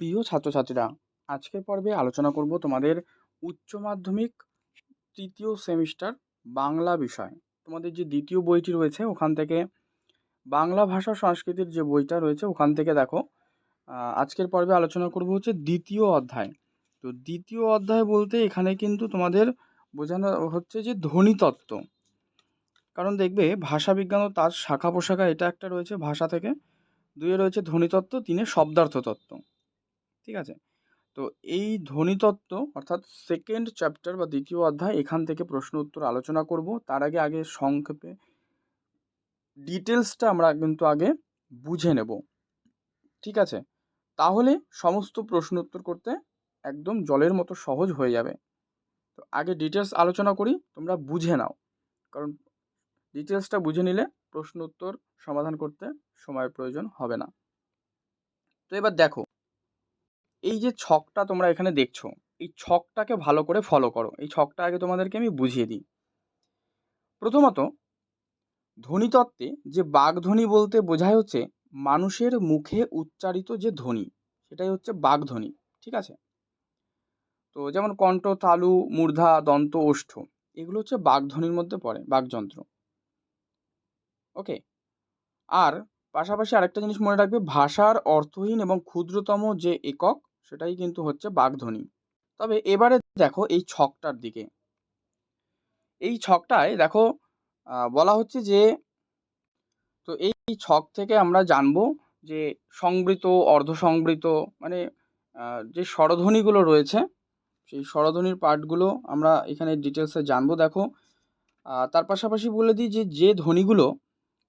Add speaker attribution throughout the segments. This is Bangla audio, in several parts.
Speaker 1: প্রিয় ছাত্রছাত্রীরা, আজকের পর্বে আলোচনা করব তোমাদের উচ্চ মাধ্যমিক তৃতীয় সেমিস্টার বাংলা বিষয়। তোমাদের যে দ্বিতীয় বইটি রয়েছে ওখান থেকে, বাংলা ভাষা সংস্কৃতির যে বইটা রয়েছে ওখান থেকে দেখো আজকের পর্বে আলোচনা করব হচ্ছে দ্বিতীয় অধ্যায়। তো দ্বিতীয় অধ্যায় বলতে এখানে কিন্তু তোমাদের বোঝানো হচ্ছে যে ধ্বনিতত্ত্ব। কারণ দেখবে ভাষা বিজ্ঞান ও তার শাখা পোশাখা এটা একটা রয়েছে ভাষা থেকে, দুয়ে রয়েছে ধ্বনিতত্ত্ব, তিনে শব্দার্থ তত্ত্ব ঠিক আছে? তো এই ধ্বনিতত্ত্ব অর্থাৎ সেকেন্ড চ্যাপ্টার বা দ্বিতীয় অধ্যায় এখান থেকে প্রশ্ন উত্তর আলোচনা করব। তার আগে আগে সংক্ষেপে ডিটেলসটা আমরা কিন্তু আগে বুঝে নেব। ঠিক আছে? তাহলে সমস্ত প্রশ্ন উত্তর করতে একদম জলের মতো সহজ হয়ে যাবে। তো আগে ডিটেলস আলোচনা করি, তোমরা বুঝে নাও। কারণ ডিটেলসটা বুঝে নিলে প্রশ্ন উত্তর সমাধান করতে সময়ের প্রয়োজন হবে না। তো এবার দেখো এই যে ছকটা তোমরা এখানে দেখছ, এই ছকটাকে ভালো করে ফলো করো। এই ছকটা আগে তোমাদেরকে আমি বুঝিয়ে দিই। প্রথমত, ধ্বনিতত্ত্বে যে বাগধ্বনি বলতে বোঝায় হচ্ছে মানুষের মুখে উচ্চারিত যে ধ্বনি, সেটাই হচ্ছে বাগধ্বনি, ঠিক আছে? তো যেমন কণ্ঠ, তালু, মূর্ধা, দন্ত, ওষ্ঠ, এগুলো হচ্ছে বাগধ্বনির মধ্যে পড়ে, বাগযন্ত্র। ওকে? আর পাশাপাশি আরেকটা জিনিস মনে রাখবে, ভাষার অর্থহীন এবং ক্ষুদ্রতম যে একক সেটাই কিন্তু হচ্ছে বাগধ্বনি তবে এবারে দেখো এই ছকটার দিকে। এই ছকটায় দেখো বলা হচ্ছে যে, তো এই ছক থেকে আমরা জানব যে সংবৃত, অর্ধসংবৃত মানে যে স্বরধ্বনিগুলো রয়েছে, সেই স্বরধ্বনির পার্টগুলো আমরা এখানে ডিটেলসে জানব। দেখো তার পাশাপাশি বলে দিই যে যে ধ্বনিগুলো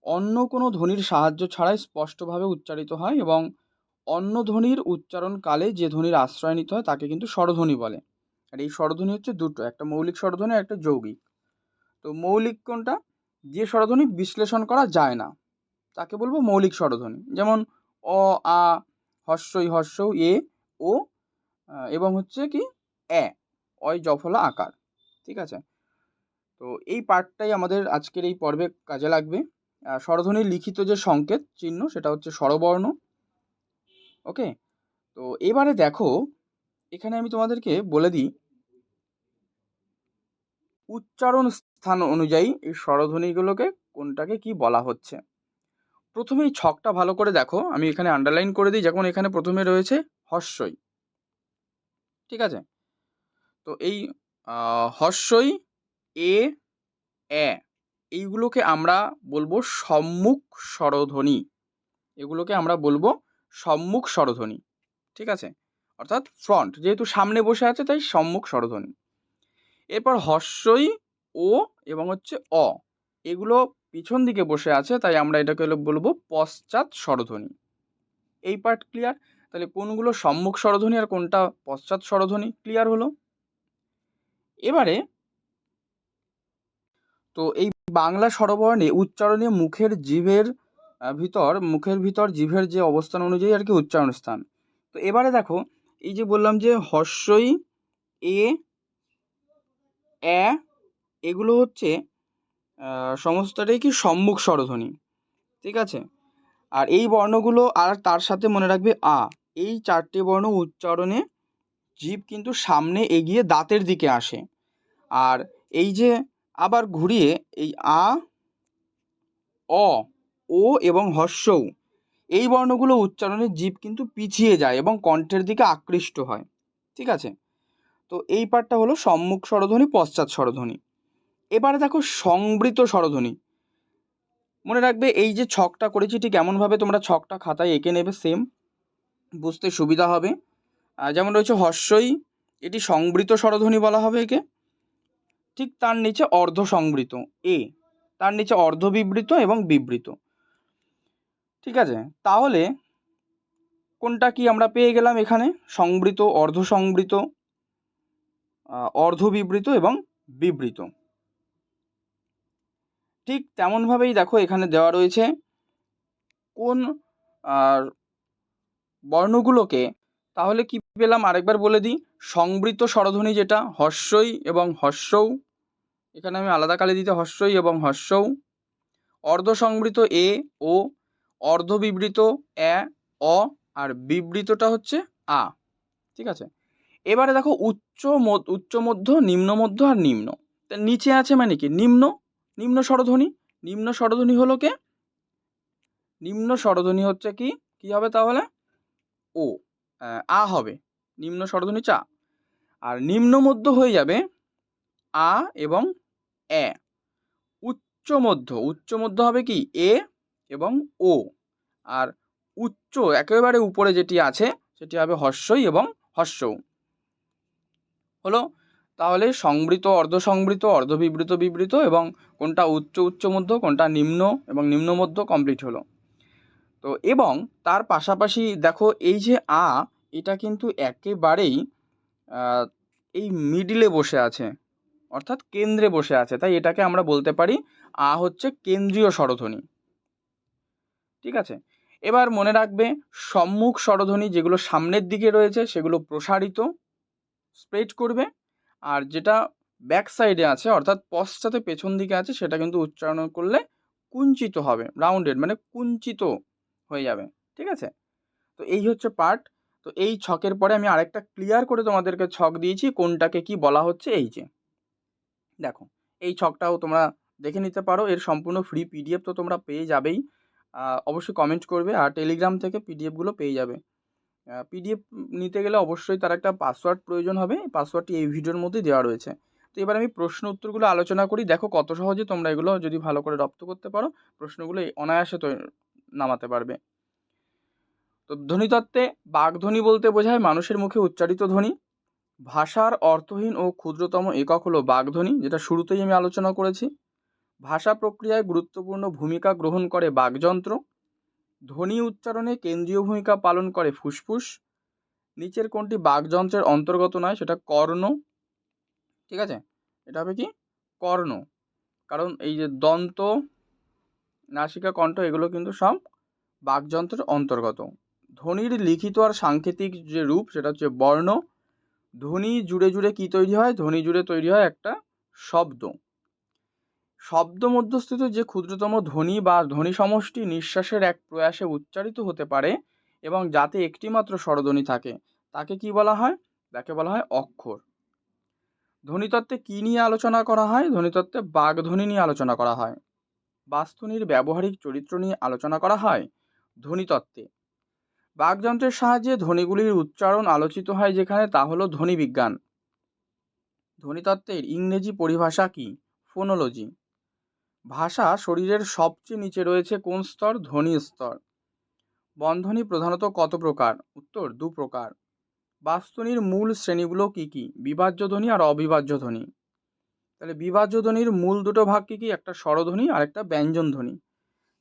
Speaker 1: অন্য কোনো ধ্বনির সাহায্য ছাড়াই স্পষ্টভাবে উচ্চারিত হয় এবং অন্য ধ্বনির উচ্চারণকালে যে ধ্বনির আশ্রয় নিতে হয় তাকে কিন্তু স্বরধ্বনি বলে। আর এই স্বরধ্বনি হচ্ছে দুটো, একটা মৌলিক স্বরধ্বনি আর একটা যৌগিক। তো মৌলিক কোনটা? যে স্বরধ্বনি বিশ্লেষণ করা যায় না, তাকে বলব মৌলিক স্বরধ্বনি। যেমন অ, আ, হস্যই হস্য, এ, ও এবং হচ্ছে কি এ অয়, জফলা, আকার। ঠিক আছে? তো এই পার্টটাই আমাদের আজকের এই পর্বে কাজে লাগবে। স্বরধ্বনির লিখিত যে সংকেত চিহ্ন, সেটা হচ্ছে স্বরবর্ণ। ওকে? তো এবারে দেখো, এখানে আমি তোমাদেরকে বলে দিই। উচ্চারণ স্থান অনুযায়ী এই স্বরধ্বনিগুলোকে কোনটাকে কি বলা হচ্ছে। প্রথমে এই ছকটা ভালো করে দেখো, আমি এখানে আন্ডারলাইন করে দিই, যেমন এখানে প্রথমে রয়েছে হস্যই ঠিক আছে? তো এই হস্যই এ এ, এইগুলোকে আমরা বলব সম্মুখ স্বরধ্বনি। এগুলোকে আমরা বলব সম্মুখ স্বরধ্বনি ঠিক আছে? অর্থাৎ ফ্রন্ট যেহেতু সামনে বসে আছে তাই সম্মুখ স্বরধ্বনি। এরপর হস্যই ও এবং হচ্ছে অ এগুলো পিছন দিকে বসে আছে তাই আমরা এটাকে বলব পশ্চাৎ স্বরধ্বনি। এই পার্ট ক্লিয়ার তাহলে কোনগুলো সম্মুখ স্বরধ্বনি আর কোনটা পশ্চাৎ স্বরধ্বনি? ক্লিয়ার হলো? এবারে তো এই বাংলা স্বরবর্ণে উচ্চারণে মুখের আহ, ভিতর, মুখের ভিতর, জিভের যে অবস্থান অনুযায়ী আর কি উচ্চারণ স্থান। তো এবারে দেখো, এই যে বললাম যে হস্যই এ এ এগুলো হচ্ছে সমস্তটাই কি সম্মুখ স্বরধ্বনি। ঠিক আছে? আর এই বর্ণগুলো আর তার সাথে মনে রাখবে আ। এই চারটে বর্ণ উচ্চারণে জীব কিন্তু সামনে এগিয়ে দাঁতের দিকে আসে। আর এই যে আবার ঘুরিয়ে এই আ, অ ও এবং হস্যও এই বর্ণগুলো উচ্চারণে জীব কিন্তু পিছিয়ে যায় এবং কণ্ঠের দিকে আকৃষ্ট হয়। ঠিক আছে? তো এই পার্টটা হলো সম্মুখ স্বরধ্বনি, পশ্চাৎ স্বরধ্বনি। এবারে দেখো সংবৃত স্বরধ্বনি। মনে রাখবে এই যে ছকটা করেছি, ঠিক এমনভাবে তোমরা ছকটা খাতায় এঁকে নেবে সেম বুঝতে সুবিধা হবে। যেমন রয়েছে হর্ষই, এটি সংবৃত স্বরধ্বনি বলা হবে একে। ঠিক তার নিচে অর্ধ সংবৃত, এ। তার নিচে অর্ধ বিবৃত এবং বিবৃত। ঠিক আছে? তাহলে কোনটা কি আমরা পেয়ে গেলাম এখানে? সংবৃত অর্ধ সংবৃত অর্ধ বিবৃত এবং বিবৃত। ঠিক তেমনভাবেই দেখো এখানে দেওয়া রয়েছে কোন বর্ণগুলোকে, তাহলে কি পেলাম? আরেকবার বলে দিই, সংবৃত স্বরধ্বনি যেটা, হর্ষই এবং হর্ষৌ। এখানে আমি আলাদা কালে দিতে হর্ষই এবং হর্ষৌ। অর্ধ সংবৃত এ, ও অর্ধ বিবৃত এ, অ, আর বিবৃতটা হচ্ছে আ। ঠিক আছে? এবারে দেখো উচ্চ উচ্চ মধ্য, নিম্ন মধ্য আর নিম্ন। নিচে আছে মানে কি? নিম্ন নিম্ন স্বরধ্বনি। নিম্ন স্বরধ্বনি হলো কে? নিম্ন স্বরধ্বনি হচ্ছে কি? কি হবে তাহলে? ও আ হবে। নিম্ন স্বরধ্বনি চা। আর নিম্ন মধ্য হয়ে যাবে আ এবং এ। উচ্চ মধ্য উচ্চ মধ্য হবে কি? এ এবং ও। আর উচ্চ, একেবারে উপরে যেটি আছে, সেটি হবে হর্ষই এবং হর্ষৌ হলো, তাহলে সংবৃত অর্ধ সংবৃত অর্ধ বিবৃত বিবৃত এবং কোনটা উচ্চ উচ্চ মধ্য, কোনটা নিম্ন এবং নিম্ন মধ্য কমপ্লিট হলো। তো এবং তার পাশাপাশি দেখো এই যে আ, এটা কিন্তু একেবারেই এই মিডিলে বসে আছে, অর্থাৎ কেন্দ্রে বসে আছে। তাই এটাকে আমরা বলতে পারি, আ হচ্ছে কেন্দ্রীয় স্বরধ্বনি ঠিক আছে? এবার মনে রাখবে, সম্মুখ স্বরধ্বনি যেগুলো সামনের দিকে রয়েছে সেগুলো প্রসারিত স্প্রেড করবে, আর যেটা ব্যাক সাইডে আছে, অর্থাৎ পশ্চাতে পেছন দিকে আছে, সেটা কিন্তু উচ্চারণ করলে কুঞ্চিত হবে রাউন্ডেড মানে কুঞ্চিত হয়ে যাবে, ঠিক আছে? তো এই হচ্ছে পার্ট তো এই ছকের পরে আমি আরেকটা ক্লিয়ার করে তোমাদেরকে ছক দিয়েছি, কোনটাকে কি বলা হচ্ছে, এই যে। দেখো, এই ছকটাও তোমরা দেখে নিতে পারো, এর সম্পূর্ণ ফ্রি পিডিএফ তো তোমরা পেয়ে যাবেই। অবশ্যই কমেন্ট করবে আর টেলিগ্রাম থেকে পিডিএফগুলো পেয়ে যাবে। পিডিএফ নিতে গেলে অবশ্যই তার একটা পাসওয়ার্ড প্রয়োজন হবে। পাসওয়ার্ডটি এই ভিডিওর মধ্যে দেওয়া রয়েছে। তো এবার আমি প্রশ্ন উত্তরগুলো আলোচনা করি। দেখো কত সহজে তোমরা এগুলো যদি ভালো করে রপ্ত করতে পারো, প্রশ্নগুলো অনায়াসে তো নামাতে পারবে। তো ধ্বনিতত্ত্বে বাগধ্বনি বলতে বোঝায় মানুষের মুখে উচ্চারিত ধ্বনি। ভাষার অর্থহীন ও ক্ষুদ্রতম একক হলো বাগধ্বনি যেটা শুরুতেই আমি আলোচনা করেছি। ভাষা প্রক্রিয়ায় গুরুত্বপূর্ণ ভূমিকা গ্রহণ করে বাগযন্ত্র, ধ্বনি উচ্চারণে কেন্দ্রীয় ভূমিকা পালন করে ফুসফুস, নিচের কোনটি বাগযন্ত্রের অন্তর্গত নয় সেটা কর্ণ, ঠিক আছে? এটা হবে কি? কর্ণ। কারণ এই যে দন্ত, নাসিকা কণ্ঠ, এগুলো কিন্তু সব বাগযন্ত্রের অন্তর্গত। ধ্বনির লিখিত আর সাংকেতিক যে রূপ, সেটা হচ্ছে বর্ণ। ধ্বনি জুড়ে জুড়ে কি তৈরি হয়? ধ্বনি জুড়ে তৈরি হয় একটা শব্দ। শব্দ মধ্যস্থিত যে ক্ষুদ্রতম ধ্বনি বা ধ্বনি সমষ্টি নিঃশ্বাসের এক প্রয়াসে উচ্চারিত হতে পারে এবং যাতে একটিমাত্র স্বরধ্বনি থাকে, তাকে কি বলা হয়? তাকে বলা হয় অক্ষর। ধ্বনিতত্ত্বে কী নিয়ে আলোচনা করা হয়? ধ্বনিতত্ত্বে বাগধ্বনি নিয়ে আলোচনা করা হয়। বাস্তুনির ব্যবহারিক চরিত্র নিয়ে আলোচনা করা হয় ধ্বনিতত্ত্বে। বাগযন্ত্রের সাহায্যে ধ্বনিগুলির উচ্চারণ আলোচিত হয় যেখানে তা হলো ধ্বনিবিজ্ঞান। ধ্বনিতত্ত্বের ইংরেজি পরিভাষা কি? ফোনোলজি। ভাষা শরীরের সবচেয়ে নিচে রয়েছে কোন স্তর? ধ্বনি স্তর। বন্ধনী প্রধানত কত প্রকার? উত্তর, দু প্রকার। বাস্তুনির মূল শ্রেণীগুলো কি কি? বিভাজ্য ধ্বনি আর অবিভাজ্য ধ্বনি। তাহলে বিভাজ্য ধ্বনির মূল দুটো ভাগ কি কি? একটা স্বরধ্বনি আর একটা ব্যঞ্জন ধ্বনি।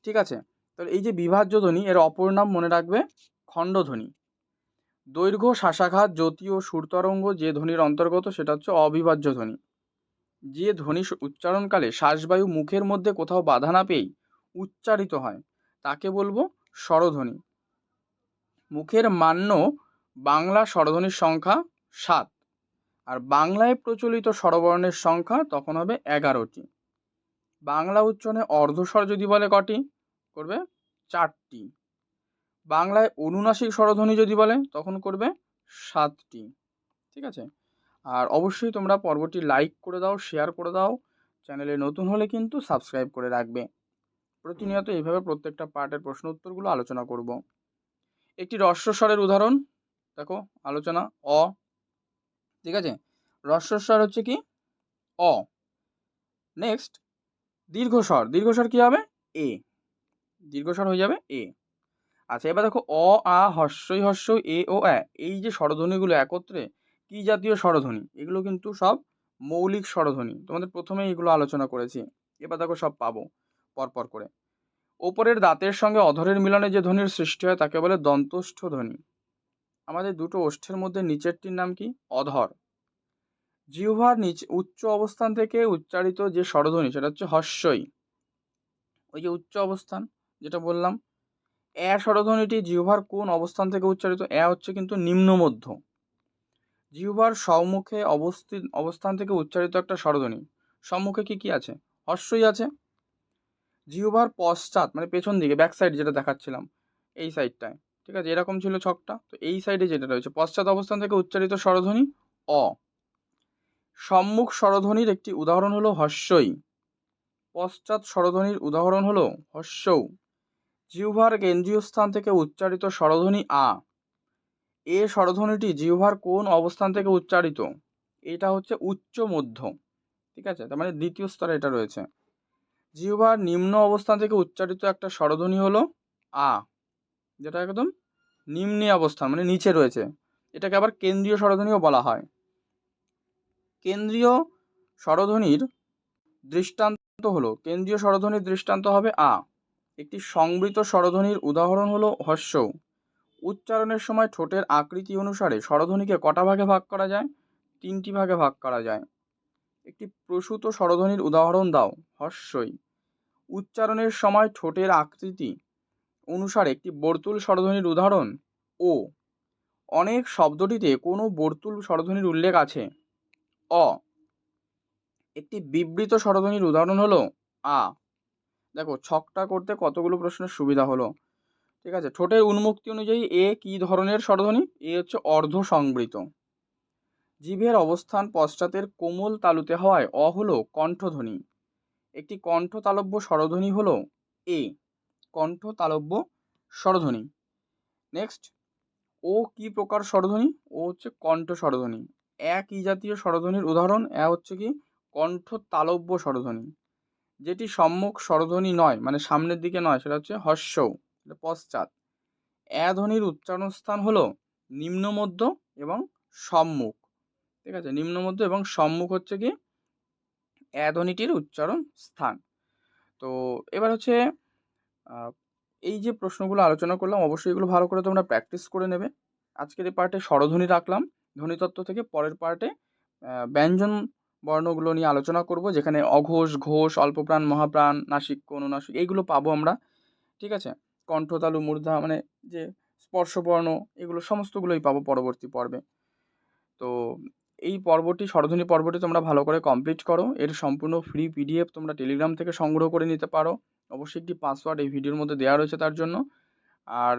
Speaker 1: ঠিক আছে? তাহলে এই যে বিভাজ্য ধ্বনি, এর অপর নাম মনে রাখবে খণ্ডধ্বনি। দৈর্ঘ্য শ্বাসাঘাত জ্যোতি ও সুরতরঙ্গ যে ধ্বনির অন্তর্গত, সেটা হচ্ছে অবিভাজ্য ধ্বনি। যে ধ্বনি উচ্চারণকালে শ্বাসবায়ু মুখের মধ্যে কোথাও বাধা না পেয়েই উচ্চারিত হয়, তাকে বলব স্বরধ্বনি। মুখের মান্য বাংলা স্বরধ্বনির সংখ্যা সাত। আর বাংলায় প্রচলিত স্বরবর্ণের সংখ্যা তখন হবে এগারোটি। বাংলা উচ্চারণে অর্ধস্বর যদি বলে কটি, করবে চারটি। বাংলায় অনুনাসিক স্বরধ্বনি যদি বলে, তখন করবে সাতটি। ঠিক আছে? আর অবশ্যই তোমরা পর্বটি লাইক করে দাও শেয়ার করে দাও। চ্যানেলে নতুন হলে কিন্তু সাবস্ক্রাইব করে রাখবে। প্রতিনিয়ত এইভাবে প্রত্যেকটা পার্টের প্রশ্ন উত্তরগুলো আলোচনা করব। একটি রস্বস্বরের উদাহরণ। দেখো, আলোচনা, অ। ঠিক আছে? রস্বস্বর হচ্ছে কি? অ। নেক্সট দীর্ঘস্বর দীর্ঘস্বর কি হবে? এ। দীর্ঘস্বর হয়ে যাবে এ। আচ্ছা এবার দেখো, অ, আ হর্ষই হর্ষ এ, ও, অ্যা। এই যে স্বরধ্বনিগুলো একত্রে কি জাতীয় স্বরধ্বনি? এগুলো কিন্তু সব মৌলিক স্বরধ্বনি। তোমাদের প্রথমে এগুলো আলোচনা করেছি। এবার দেখো সব পাবো পরপর করে। ওপরের দাঁতের সঙ্গে অধরের মিলনে যে ধ্বনির সৃষ্টি হয় তাকে বলে দন্তষ্ঠ ধ্বনি। আমাদের দুটো ওষ্ঠের মধ্যে নিচেরটির নাম কি? অধর। জিহ্বার নিচ, উচ্চ অবস্থান থেকে উচ্চারিত যে স্বরধ্বনি, সেটা হচ্ছে হস্যই ওই যে উচ্চ অবস্থান, যেটা বললাম, এ স্বরধ্বনিটি জিহ্বার কোন অবস্থান থেকে উচ্চারিত? এ হচ্ছে কিন্তু নিম্ন মধ্য জিহ্বার সম্মুখে অবস্থিত, অবস্থান থেকে উচ্চারিত একটা স্বরধ্বনি। সম্মুখে কি কি আছে? হর্ষই আছে? জিহ্বার পশ্চাৎ মানে পেছন দিকে ব্যাক সাইড যেটা দেখাচ্ছিলাম, এই সাইডটায় ঠিক আছে? এরকম ছিল ছকটা। তো এই সাইডে যেটা রয়েছে, পশ্চাৎ অবস্থান থেকে উচ্চারিত স্বরধ্বনি অ। সম্মুখ স্বরধ্বনির একটি উদাহরণ হলো হস্যই। পশ্চাৎ স্বরধ্বনির উদাহরণ হলো হস্যৌ। জিহ্বার কেন্দ্রীয় স্থান থেকে উচ্চারিত স্বরধ্বনি আ। এ স্বরধ্বনিটি জিহ্বার কোন অবস্থান থেকে উচ্চারিত? এটা হচ্ছে উচ্চ মধ্য। ঠিক আছে? তার মানে দ্বিতীয় স্তরে এটা রয়েছে। জিহ্বার নিম্ন অবস্থান থেকে উচ্চারিত একটা স্বরধ্বনি হলো আ। যেটা একদম নিম্নে অবস্থান মানে নিচে রয়েছে। এটাকে আবার কেন্দ্রীয় স্বরধ্বনিও বলা হয়। কেন্দ্রীয় স্বরধ্বনির দৃষ্টান্ত হলো, কেন্দ্রীয় স্বরধ্বনির দৃষ্টান্ত হবে আ। একটি সংবৃত স্বরধ্বনির উদাহরণ হলো হস্য উচ্চারণের সময় ঠোঁটের আকৃতি অনুসারে স্বরধ্বনিকে কটা ভাগে ভাগ করা যায়? তিনটি ভাগে ভাগ করা যায়। একটি প্রসূত স্বরধ্বনির উদাহরণ দাও হস্যই উচ্চারণের সময় ঠোঁটের আকৃতি অনুসারে একটি বর্তুল স্বরধ্বনির উদাহরণ, ও। অনেক শব্দটিতে কোনো বর্তুল স্বরধ্বনির উল্লেখ আছে, অ। একটি বিবৃত স্বরধ্বনির উদাহরণ হলো, আ। দেখো, ছকটা করতে কতগুলো প্রশ্নের সুবিধা হলো। ঠিক আছে? ঠোঁটের উন্মুক্তি অনুযায়ী এ কী ধরনের স্বরধ্বনি? এ হচ্ছে অর্ধ সংবৃত জিভের অবস্থান পশ্চাতের কোমল তালুতে হওয়ায় অ হলো কণ্ঠধ্বনি। একটি কণ্ঠ তালব্য স্বরধ্বনি হলো এ। কণ্ঠ তালব্য স্বরধ্বনি। নেক্সট, ও কি প্রকার স্বরধ্বনি? ও হচ্ছে কণ্ঠ স্বরধ্বনি। এক ই জাতীয় স্বরধ্বনির উদাহরণ? এ হচ্ছে কি কণ্ঠ তালব্য স্বরধ্বনি। যেটি সম্মুখ স্বরধ্বনি নয় মানে সামনের দিকে নয়, সেটা হচ্ছে হস্যৌ পশ্চাৎ। এ ধ্বনির উচ্চারণ স্থান হলো নিম্নমধ্য এবং সম্মুখ। ঠিক আছে? নিম্নমধ্য এবং সম্মুখ হচ্ছে কি? এ ধ্বনিটির উচ্চারণ স্থান তো এবার হচ্ছে এই যে প্রশ্নগুলো আলোচনা করলাম, অবশ্যই এগুলো ভালো করে তোমরা প্র্যাকটিস করে নেবে। আজকের এই পার্টে স্বরধ্বনি রাখলাম। ধ্বনিতত্ত্ব থেকে পরের পার্টে ব্যঞ্জন বর্ণগুলো নিয়ে আলোচনা করব, যেখানে অঘোষ, ঘোষ, অল্পপ্রাণ, মহাপ্রাণ, নাসিক অনুনাসিক এইগুলো পাবো আমরা। ঠিক আছে? কণ্ঠতালু, মূর্ধা মানে যে স্পর্শবর্ণ, এগুলো সমস্তগুলোই পাবো পরবর্তী পর্বে। তো এই পর্বটি, স্বরধ্বনি পর্বটি তোমরা ভালো করে কমপ্লিট করো। এর সম্পূর্ণ ফ্রি পিডিএফ তোমরা টেলিগ্রাম থেকে সংগ্রহ করে নিতে পারো। অবশ্যই একটি পাসওয়ার্ড এই ভিডিওর মধ্যে দেওয়া রয়েছে তার জন্য। আর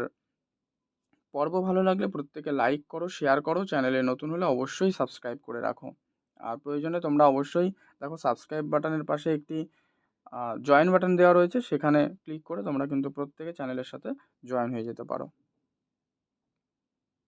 Speaker 1: পর্ব ভালো লাগলে প্রত্যেকে লাইক করো শেয়ার করো, চ্যানেলে নতুন হলে অবশ্যই সাবস্ক্রাইব করে রাখো। আর প্রয়োজনে তোমরা অবশ্যই দেখো সাবস্ক্রাইব বাটনের পাশে একটি জয়েন বাটন দেওয়া রয়েছে, সেখানে ক্লিক করে তোমরা কিন্তু প্রত্যেকে চ্যানেলের সাথে জয়েন হয়ে যেতে পারো।